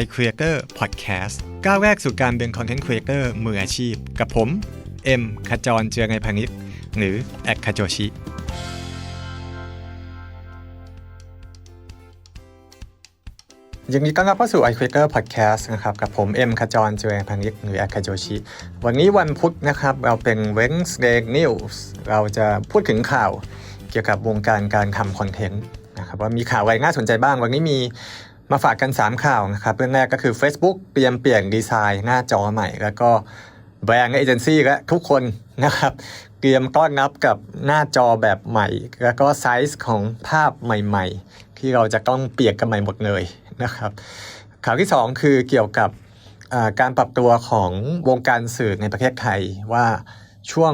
iCreator Podcast ก้าวแรกสู่การเป็น Content Creator มืออาชีพ กับผม เอ็มขจรเจือไงพานิชหรือแอดคาโจชิยินดีต้อนรับเข้าสู่ iCreator Podcast นะครับ กับผม เอ็มขจรเจือไงพานิชหรือแอดคาโจชิ วันนี้วันพุธนะครับ เราเป็น Wednesday News เราจะพูดถึงข่าวเกี่ยวกับวงการการทำคอนเทนต์นะครับว่ามีข่าวอะไรน่าสนใจบ้าง วันนี้มี มาฝากกัน 3 ข่าวนะครับ เรื่องแรกก็คือ Facebook เตรียมเปลี่ยนดีไซน์หน้าจอใหม่ แล้วก็แบรนด์และเอเจนซี่และทุกคนนะครับ เตรียมต้อนรับกับหน้าจอแบบใหม่ แล้วก็ไซส์ของภาพใหม่ ๆ ที่เราจะต้องเปลี่ยนกันใหม่หมดเลยนะครับ ข่าวที่ 2 คือเกี่ยวกับการปรับตัวของวงการสื่อในประเทศไทยว่าช่วง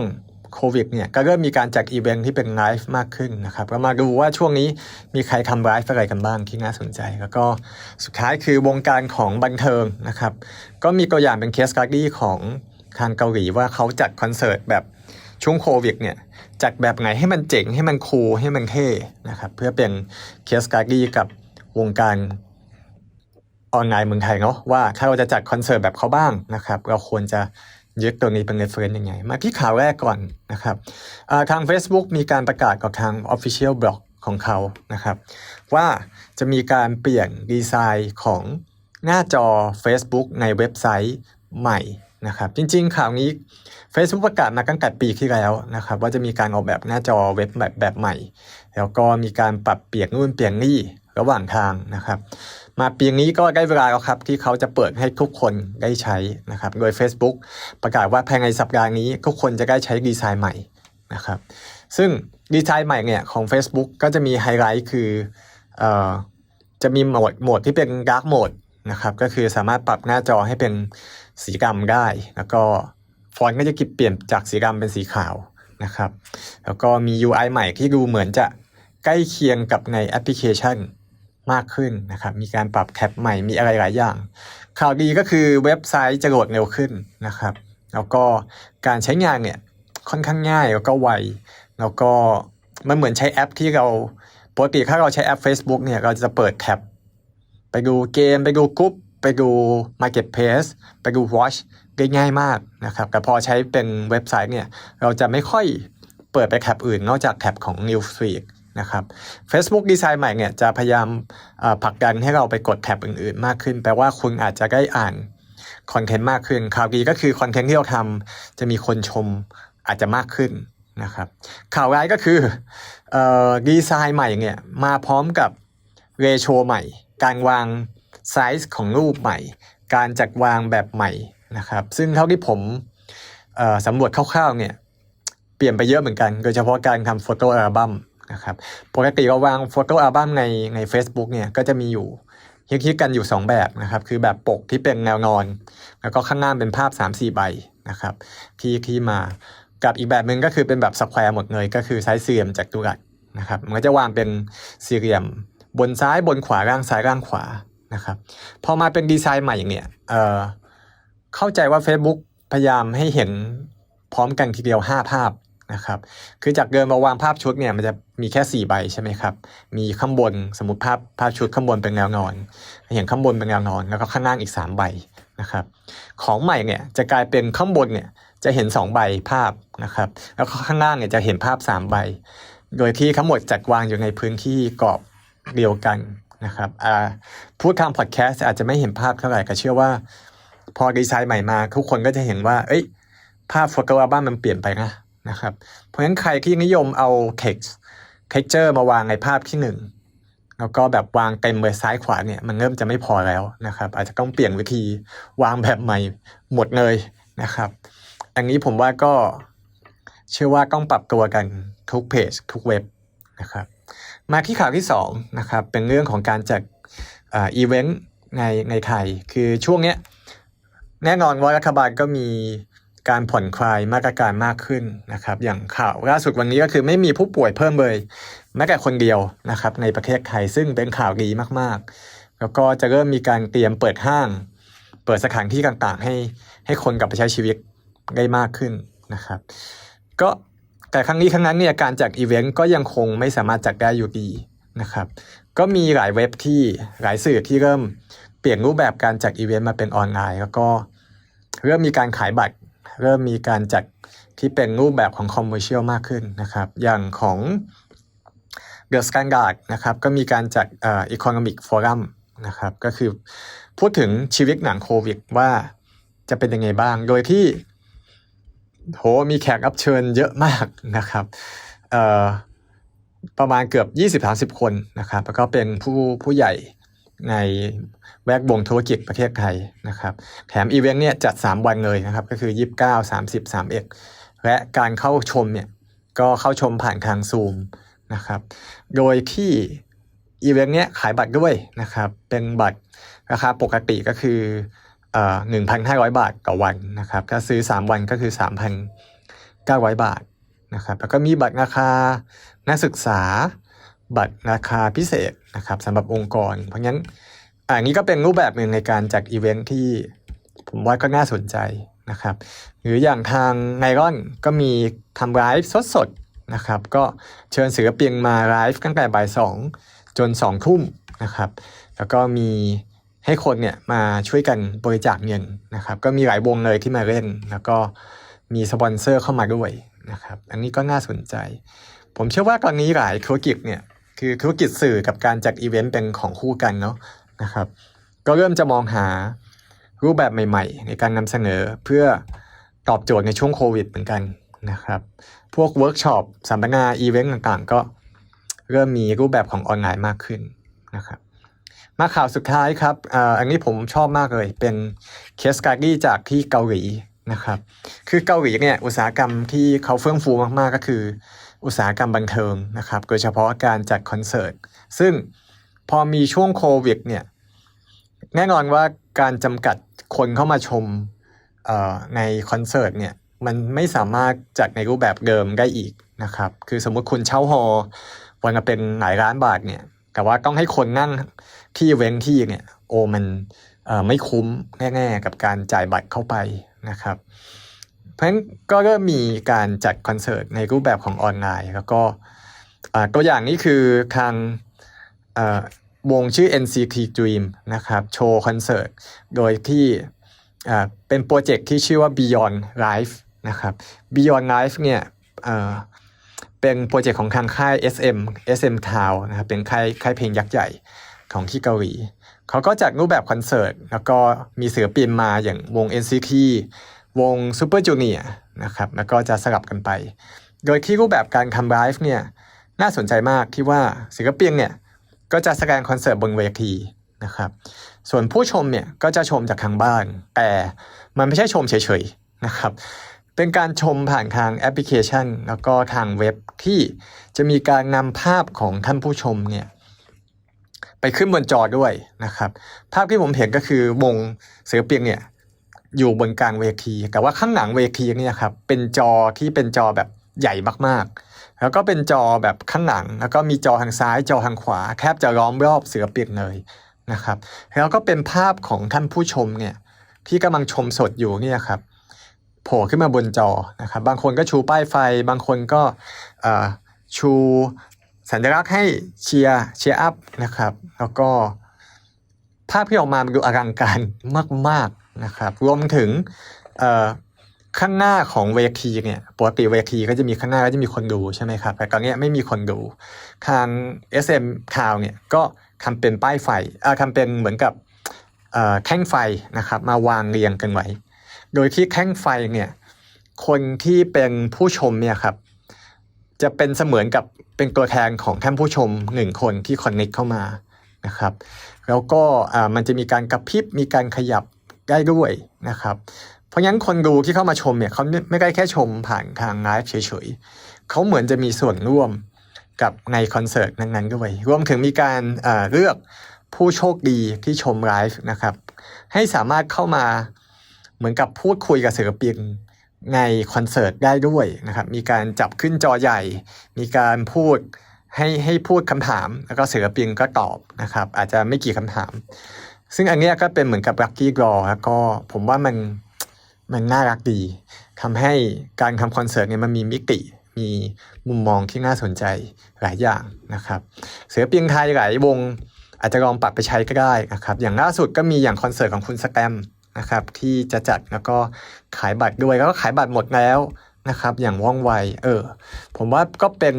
โควิดเนี่ยก็เริ่มมีการจัดอีเวนท์ที่เป็นไลฟ์มากขึ้นนะครับก็มาดูว่าช่วงนี้มีใครทำไลฟ์อะไรกันบ้างที่น่าสนใจ แล้วก็สุดท้ายคือวงการของบันเทิงนะครับ ก็มีตัวอย่างเป็นเคสการ์ดี้ของทางเกาหลีว่าเขาจัดคอนเสิร์ตแบบช่วงโควิดเนี่ยจัดแบบไหนให้มันเจ๋งให้มันคูลให้มันเท่นะครับเพื่อเป็นเคสการ์ดี้กับวงการออนไลน์เมืองไทยเนาะว่าถ้าเราจะจัดคอนเสิร์ตแบบเขาบ้างนะครับ เราควรจะ ยึดตัวนี้เป็น reference ยังไง มาที่ข่าวแรกก่อนนะครับทาง Facebook มีการประกาศกับทาง Official Blog ของเขานะครับ ว่าจะมีการเปลี่ยนดีไซน์ของหน้าจอ Facebook ในเว็บไซต์ใหม่นะครับ จริงๆ ข่าวนี้ Facebook ประกาศมาตั้งแต่ปีที่แล้วนะครับ ว่าจะมีการออกแบบหน้าจอเว็บแบบแบบใหม่ แล้วก็มีการปรับเปลี่ยนนู่นเปลี่ยนนี่ระหว่างทางนะครับ มาปีนี้ก็ได้เวลาแล้วครับ ที่เขาจะเปิดให้ทุกคนได้ใช้นะครับ โดย Facebook ประกาศว่าภายในสัปดาห์นี้ทุกคนจะได้ใช้ดีไซน์ใหม่นะครับ ซึ่งดีไซน์ใหม่เนี่ยของ Facebook ก็จะมีไฮไลท์คือเอ่อจะมีโหมดโหมดที่เป็น Dark Mode นะครับ ก็คือสามารถปรับหน้าจอให้เป็นสีดำได้ แล้วก็ฟอนต์ก็จะกิบเปลี่ยนจากสีดำเป็นสีขาวนะครับ แล้วก็มี UI ใหม่ที่ดูเหมือนจะใกล้เคียงกับในแอปพลิเคชัน มากขึ้นนะครับ มีการปรับแท็บใหม่มีอะไรหลายอย่าง ข่าวดีก็คือเว็บไซต์จะโหลดเร็วขึ้นนะครับ แล้วก็การใช้งานเนี่ยค่อนข้างง่ายแล้วก็ไว แล้วก็มันเหมือนใช้แอปที่เราปกติถ้าเราใช้แอป Facebook เนี่ยเราจะเปิดแท็บไปดูเกม ไปดูกรุ๊ปไปดู Marketplace ไปดู Watch ได้ง่ายมากนะครับ แต่พอใช้เป็นเว็บไซต์เนี่ย เราจะไม่ค่อยเปิดไปแท็บอื่นนอกจากแท็บของ Newsfeed นะครับ Facebook ดีไซน์ใหม่เนี่ยจะพยายามผลักดันให้เราไปกดแท็บอื่นๆ มากขึ้น แปลว่าคุณอาจจะได้อ่านคอนเทนต์มากขึ้นข่าวดีก็คือคอนเทนต์ที่เราทำจะมีคนชมอาจจะมากขึ้นนะครับ ข่าวร้ายก็คืออดีไซน์ใหม่เนี่ยมาพร้อมกับเรโชใหม่ การวางไซส์ของรูปใหม่ การจัดวางแบบใหม่นะครับ ซึ่งเท่าที่ผมสำรวจคร่าวๆเนี่ยเปลี่ยนไปเยอะเหมือนกัน โดยเฉพาะการทำโฟโต้อัลบั้ม นะครับปกติเราวางโฟโต้อัลบั้มในใน Facebook เนี่ยก็จะมีอยู่ฮิตๆกันอยู่ 2 แบบนะครับ คือแบบปกที่เป็นแนวนอน แล้วก็ข้างหน้าเป็นภาพ 3-4 ใบนะครับที่ที่มากับอีกแบบหนึ่งก็คือเป็นแบบสแควร์หมดเลยก็คือไซส์สี่เหลี่ยมจากตุรัสนะครับมันก็จะวางเป็นสี่เหลี่ยม บนซ้ายบนขวาล่างซ้ายล่างขวานะครับพอมาเป็นดีไซน์ใหม่อย่างเนี่ยเอ่อเข้าใจว่า Facebook พยายามให้เห็นพร้อมกันทีเดียว 5 ภาพ นะครับ คือจากเดิมมาวางภาพชุดเนี่ยมันจะมีแค่ 4 ใบใช่ไหมครับ มีข้างบนสมมติภาพภาพชุดข้างบนเป็นแนวนอนเห็นข้างบนเป็นแนวนอน แล้วก็ข้างล่างอีก 3 ใบนะครับ ของใหม่เนี่ยจะกลายเป็นข้างบนเนี่ยจะเห็น 2 ใบภาพนะครับ แล้วก็ข้างล่างเนี่ยจะเห็นภาพ 3 ใบ โดยที่ทั้งหมดจัดวางอยู่ในพื้นที่กรอบเดียวกันนะครับพูดทางพอดแคสต์อาจจะไม่เห็นภาพเท่าไหร่ก็เชื่อว่า พอดีไซน์ใหม่มา ทุกคนก็จะเห็นว่า เอ้ย ภาพโฟโต้อัลบั้มมันเปลี่ยนไปนะ นะครับ เพราะฉะนั้นใครที่นิยมเอา text texture มาวางในภาพที่หนึ่งแล้วก็แบบวางเต็มไปซ้ายขวาเนี่ยมันเริ่มจะไม่พอแล้วนะครับ อาจจะต้องเปลี่ยนวิธีวางแบบใหม่หมดเลยนะครับ อันนี้ผมว่าก็เชื่อว่าต้องปรับตัวกันทุกเพจทุกเว็บนะครับ มาที่ข่าวที่สองนะครับเป็นเรื่องของการจัดอีเวนต์ในในไทย คือช่วงเนี้ยแน่นอนว่ารัฐบาลก็มี การผ่อนคลายมาตรการมากขึ้นนะครับ อย่างข่าวล่าสุดวันนี้ก็คือไม่มีผู้ป่วยเพิ่มเลยแม้แต่คนเดียวนะครับ ในประเทศไทยซึ่งเป็นข่าวดีมากๆ แล้วก็จะเริ่มมีการเตรียมเปิดห้าง เปิดสถานที่ต่างๆ ให้ให้คนกลับไปใช้ชีวิตได้มากขึ้นนะครับ ก็แต่ครั้งนี้ครั้งนั้นเนี่ยการจัดอีเวนต์ก็ยังคงไม่สามารถจัดได้อยู่ดีนะครับ ก็มีหลายเว็บที่หลายสื่อที่เริ่มเปลี่ยนรูปแบบการจัดอีเวนต์มาเป็นออนไลน์ แล้วก็เริ่มมีการขายบัตร เริ่มมีการจัดที่เป็นรูปแบบของคอมเมอร์เชียลมากขึ้นนะครับ อย่างของเดอะสแตนดาร์ดนะครับก็มีการจัดเอ่ออีโคโนมิกฟอรัมนะครับก็คือพูดถึงชีวิตหนังโควิดว่าจะเป็นยังไงบ้าง โดยที่โหมีแขกรับเชิญเยอะมากนะครับเอ่อประมาณเกือบ 20-30 คนนะครับ แล้วก็เป็นผู้ผู้ใหญ่ ในแวดวงธุรกิจประเทศไทยนะครับ แถมอีเวนต์เนี่ยจัด 3 วันเลยนะครับ ก็คือ 29 30 31 และการเข้าชมเนี่ยก็เข้าชมผ่านทางซูมนะครับ โดยที่อีเวนต์เนี้ยขายบัตรด้วยนะครับ เป็นบัตรราคาปกติก็คือเอ่อ1,500บาทต่อวันนะครับ ถ้าซื้อ3วันก็คือ3,900บาทนะครับ แล้วก็มีบัตรราคานักศึกษา บัตรราคาพิเศษนะครับสำหรับองค์กร เพราะงั้นอันนี้ก็เป็นรูปแบบหนึ่งในการจัดอีเวนท์ที่ผมว่าก็น่าสนใจนะครับ หรืออย่างทางไนรอนก็มีทำไลฟ์สดๆนะครับ ก็เชิญศิลปินมาไลฟ์ตั้งแต่บ่ายสองจนสองทุ่มนะครับ แล้วก็มีให้คนเนี่ยมาช่วยกันบริจาคเงินนะครับ ก็มีหลายวงเลยที่มาเล่น แล้วก็มีสปอนเซอร์เข้ามาด้วยนะครับ อันนี้ก็น่าสนใจ ผมเชื่อว่าตอนนี้หลายธุรกิจเนี่ย คือธุรกิจสื่อกับการจัดอีเวนต์เป็นของคู่กันเนาะนะครับ ก็เริ่มจะมองหารูปแบบใหม่ ๆ ในการนำเสนอเพื่อตอบโจทย์ในช่วงโควิดเหมือนกันนะครับ พวกเวิร์กช็อปสัมมนาอีเวนต์ต่างๆ ก็เริ่มมีรูปแบบของออนไลน์มากขึ้นนะครับ มาข่าวสุดท้ายครับอันนี้ผมชอบมากเลย เป็นเคสการ์ดี้จากที่เกาหลีนะครับ คือเกาหลีเนี่ยอุตสาหกรรมที่เขาเฟื่องฟูมากๆก็คือ อุตสาหกรรมบันเทิงนะครับ โดยเฉพาะการจัดคอนเสิร์ต ซึ่งพอมีช่วงโควิดเนี่ย แน่นอนว่าการจำกัดคนเข้ามาชมในคอนเสิร์ตเนี่ย มันไม่สามารถจัดในรูปแบบเดิมได้อีกนะครับ คือสมมติคุณเช่าฮอลล์วันละเป็นหลายล้านบาทเนี่ย แต่ว่าต้องให้คนนั่งที่เว้นที่เนี่ย โอ้มันไม่คุ้มแน่ๆกับการจ่ายบัตรเข้าไปนะครับ เพราะฉะนั้นก็เริ่มมีการจัดคอนเสิร์ตในรูปแบบของออนไลน์ แล้วก็ตัวอย่างนี้คือทางวงชื่อ NCT Dream นะครับ โชว์คอนเสิร์ต โดยที่เป็นโปรเจกต์ที่ชื่อว่า Beyond Life นะครับ Beyond Life เนี่ยเเป็นโปรเจกต์ของทางค่าย SM SM Town นะครับ เป็นค่ายค่ายเพลงยักษ์ใหญ่ของที่เกาหลี เขาก็จัดรูปแบบคอนเสิร์ต แล้วก็มีศิลปินมาอย่างวง NCT วง Super Junior นะครับแล้วก็จะสลับกันไป โดยที่รูปแบบการทำไลฟ์เนี่ยน่าสนใจมากที่ว่าศิลปินเนี่ยก็จะแสดงคอนเสิร์ตบนเวทีนะครับส่วนผู้ชมเนี่ยก็จะชมจากทางบ้าน แต่มันไม่ใช่ชมเฉยๆนะครับเป็นการชมผ่านทางแอปพลิเคชัน แล้วก็ทางเว็บที่จะมีการนำภาพของท่านผู้ชมเนี่ยไปขึ้นบนจอด้วยนะครับภาพที่ผมเห็นก็คือวงศิลปินเนี่ย อยู่บนกลางเวที แต่ว่าข้างหลังเวทีเนี่ยครับเป็นจอที่เป็นจอแบบใหญ่มากๆ แล้วก็เป็นจอแบบข้างหลัง แล้วก็มีจอทางซ้ายจอทางขวา แทบจะล้อมรอบศิลปินเลยนะครับ แล้วก็เป็นภาพของท่านผู้ชมเนี่ยที่กำลังชมสดอยู่เนี่ยครับโผล่ขึ้นมาบนจอนะครับ บางคนก็ชูป้ายไฟ บางคนก็ชูสัญลักษณ์ให้เชียร์เชียร์อัพนะครับ แล้วก็ภาพที่ออกมามันดูอลังการมากๆ นะครับรวมถึงข้างหน้าของเวทีเนี่ยปกติเวทีก็จะมีข้างหน้าก็จะมีคนดูใช่ไหมครับ แต่ตอนนี้ไม่มีคนดูทาง SM c o w เนี่ยก็ทำเป็นป้ายไฟอ่อทำเป็นเหมือนกับแท่งไฟนะครับ มาวางเรียงกันไว้ โดยที่แท่งไฟเนี่ยคนที่เป็นผู้ชมเนี่ยครับ จะเป็นเสมือนกับเป็นตัวแทนของท่านผู้ชมหนึ่งคนที่คอนเน็กเข้ามานะครับ แล้วก็มันจะมีการกระพริบมีการขยับ ได้ด้วยนะครับ เพราะงั้นคนดูที่เข้ามาชมเนี่ยเขาไม่ไมได้แค่ชมผ่านทางไลฟ์เฉยๆเขาเหมือนจะมีส่วนร่วมกับในคอนเสิร์ตนั้นๆด้วยรวมถึงมีการเอ่อเลือกผู้โชคดีที่ชมไลฟ์นะครับ ให้สามารถเข้ามาเหมือนกับพูดคุยกับศิลปินในคอนเสิร์ตได้ด้วยนะครับ มีการจับขึ้นจอใหญ่ มีการพูดให้ให้พูดคำถาม แล้วก็ศิลปินก็ตอบนะครับ อาจจะไม่กี่คำถาม ซึ่งอันนี้ก็เป็นเหมือนกับ Lucky Draw แล้วก็ผมว่ามันมันน่ารักดีทำให้การทำคอนเสิร์ตเนี่ยมันมีมิติมีมุมมองที่น่าสนใจหลายอย่างนะครับศิลปินไทยหลายวง อาจจะลองปรับไปใช้ก็ได้นะครับอย่างล่าสุดก็มีอย่างคอนเสิร์ตของคุณสแตมนะครับที่จะจัดแล้วก็ขายบัตรด้วยแล้วก็ขายบัตรหมดแล้วนะครับอย่างว่องไวเออผมว่าก็เป็น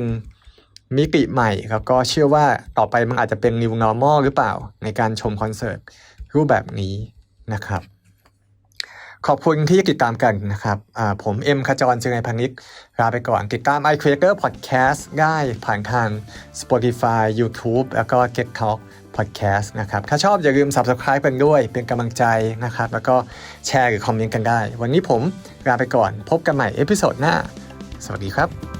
มิติใหม่แล้วก็เชื่อว่าต่อไปมันอาจจะเป็น new normal หรือเปล่า ในการชมคอนเสิร์ตรูปแบบนี้นะครับ ขอบคุณที่ติดตามกันนะครับผมเอ็มขจรเจริญพันิกลาไปก่อนติดตาม i Creator Podcast ได้ผ่านทาง Spotify YouTube แล้วก็ Get Talk Podcast นะครับ ถ้าชอบอย่าลืม Subscribe กันด้วยเป็นกำลังใจนะครับ แล้วก็แชร์หรือคอมเมนต์กันได้ วันนี้ผมลาไปก่อนพบกันใหม่เอพิโซดหน้า สวัสดีครับ